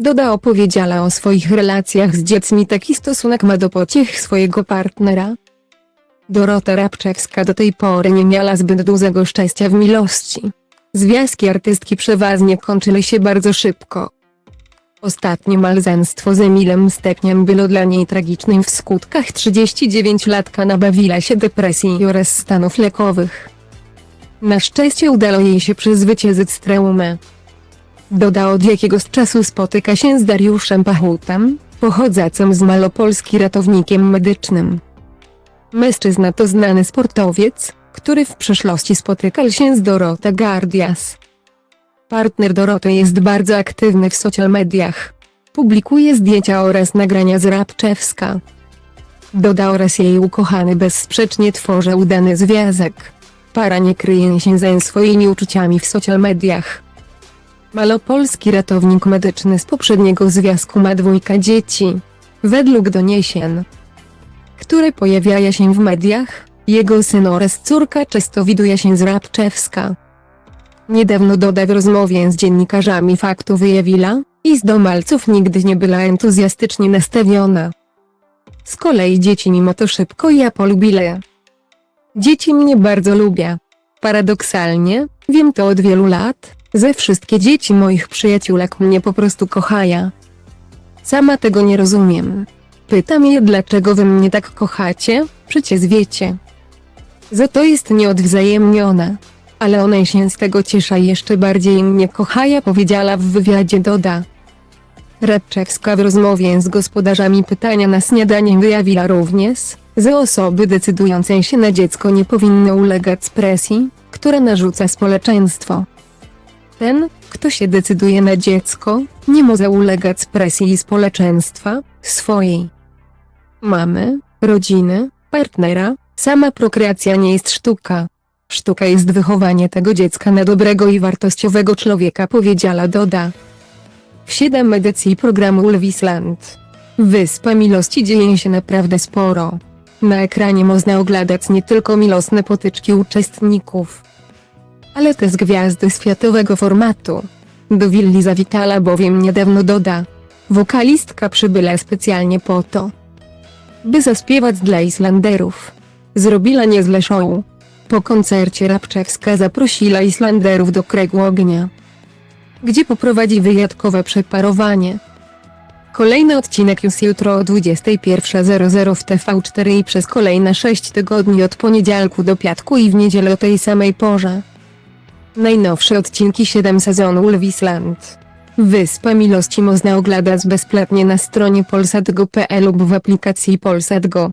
Doda opowiedziała o swoich relacjach z dziećmi taki stosunek ma do pociech swojego partnera. Dorota Rabczewska do tej pory nie miała zbyt dużego szczęścia w miłości. Związki artystki przeważnie kończyły się bardzo szybko. Ostatnie małżeństwo z Emilem Stepniem było dla niej tragicznym w skutkach 39-latka nabawiła się depresji oraz stanów lekowych. Na szczęście udało jej się przezwyciężyć traumę. Doda od jakiegoś czasu spotyka się z Dariuszem Pachutem, pochodzącym z Malopolski ratownikiem medycznym. Mężczyzna to znany sportowiec, który w przeszłości spotykał się z Dorota Gardias. Partner Doroty jest bardzo aktywny w social mediach. Publikuje zdjęcia oraz nagrania z Rabczewska. Doda oraz jej ukochany bezsprzecznie tworzy udany związek. Para nie kryje się ze swoimi uczuciami w social mediach. Malopolski ratownik medyczny z poprzedniego związku ma dwójka dzieci. Według doniesień, które pojawiają się w mediach, jego syn oraz córka często widuje się z Rabczewska. Niedawno Doda w rozmowie z dziennikarzami faktu wyjawiła, iż do malców nigdy nie była entuzjastycznie nastawiona. Z kolei dzieci mimo to szybko ja polubile. Dzieci mnie bardzo lubię. Paradoksalnie, wiem to od wielu lat, ze wszystkie dzieci moich przyjaciółek mnie po prostu kochają. Sama tego nie rozumiem. Pytam je dlaczego wy mnie tak kochacie, przecież wiecie. Za to jest nieodwzajemnione. Ale one się z tego ciesza jeszcze bardziej mnie kochaja powiedziała w wywiadzie Doda. Radczewska w rozmowie z gospodarzami pytania na śniadanie wyjawiła również, że osoby decydujące się na dziecko nie powinny ulegać presji, która narzuca społeczeństwo. Ten, kto się decyduje na dziecko, nie może ulegać presji społeczeństwa, swojej mamy, rodziny, partnera, sama prokreacja nie jest sztuka. Sztuka jest wychowanie tego dziecka na dobrego i wartościowego człowieka powiedziała Doda. W 7 edycji programu Lwisland. Wyspa Miłości dzieje się naprawdę sporo. Na ekranie można oglądać nie tylko milosne potyczki uczestników, ale też gwiazdy światowego formatu. Do willi zawitała bowiem niedawno Doda. Wokalistka przybyła specjalnie po to, by zaśpiewać dla Islanderów. Zrobiła niezłe show. Po koncercie Rabczewska zaprosiła Islanderów do kręgu ognia, gdzie poprowadzi wyjątkowe przeparowanie. Kolejny odcinek już jutro o 21.00 w TV4 i przez kolejne 6 tygodni od poniedziałku do piątku i w niedzielę o tej samej porze. Najnowsze odcinki 7 sezonu Lwisland. Wyspa Miłości można oglądać bezpłatnie na stronie polsat.go.pl lub w aplikacji Polsat Go.